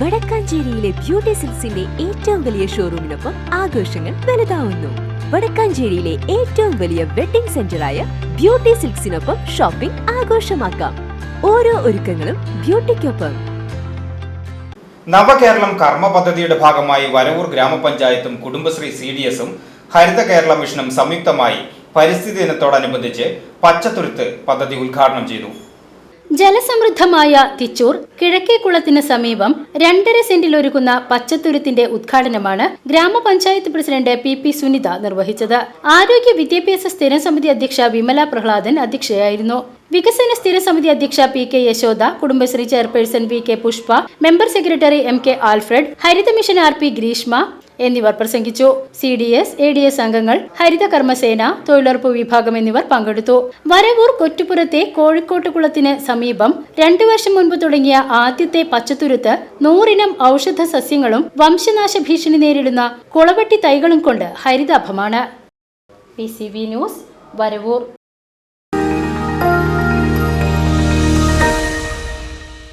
വടക്കാഞ്ചേരിയിലെ beauty സിൽസിന്റെ ഏറ്റവും വലിയ ഷോറൂമിനൊപ്പം ആഘോഷങ്ങൾ വലുതാവുന്നു. വടക്കാഞ്ചേരിയിലെ ഏറ്റവും വലിയ വെഡിംഗ് സെന്ററായ ബ്യൂട്ടി സിൽക്സിനൊപ്പം ഷോപ്പിംഗ് ആഘോഷമാക്കാം. ഓരോ ഒരുക്കങ്ങളും ബ്യൂട്ടിക്കൊപ്പം. നവകേരളം കർമ്മ പദ്ധതിയുടെ ഭാഗമായി വരവൂർ ഗ്രാമപഞ്ചായത്തും കുടുംബശ്രീ സി ഡി എസും ഹരിത കേരള മിഷനും സംയുക്തമായി പരിസ്ഥിതി ദിനത്തോടനുബന്ധിച്ച് പച്ചത്തുരുത്ത് പദ്ധതി ഉദ്ഘാടനം ചെയ്തു. ജലസമൃദ്ധമായ തിച്ചൂർ കിഴക്കേക്കുളത്തിന് സമീപം രണ്ടര സെന്റിൽ ഒരുക്കുന്ന പച്ചത്തുരുത്തിന്റെ ഉദ്ഘാടനമാണ് ഗ്രാമപഞ്ചായത്ത് പ്രസിഡന്റ് പി പി സുനിത നിർവഹിച്ചത്. ആരോഗ്യ വിദ്യാഭ്യാസ സ്ഥിരം സമിതി അധ്യക്ഷ വിമല പ്രഹ്ലാദൻ അധ്യക്ഷയായിരുന്നു. വികസന സ്ഥിര സമിതി അധ്യക്ഷ P K Yashoda Kudumbashree chairperson V K Pushpa member secretary M K Alfred ഹരിതമിഷൻ R P Greeshma എന്നിവർ പ്രസംഗിച്ചു. C D S A D S അംഗങ്ങൾ ഹരിത കർമ്മസേന തൊഴിലുറപ്പ് വിഭാഗം എന്നിവർ പങ്കെടുത്തു. വരവൂർ കൊറ്റുപുറത്തെ കോഴിക്കോട്ടുകുളത്തിന് സമീപം രണ്ടു വർഷം മുൻപ് തുടങ്ങിയ ആദ്യത്തെ പച്ചത്തുരുത്ത് നൂറിനം ഔഷധ സസ്യങ്ങളും വംശനാശ ഭീഷണി നേരിടുന്ന കുളവട്ടി തൈകളും കൊണ്ട് ഹരിതാഭമാണ്. P C news Varavoor.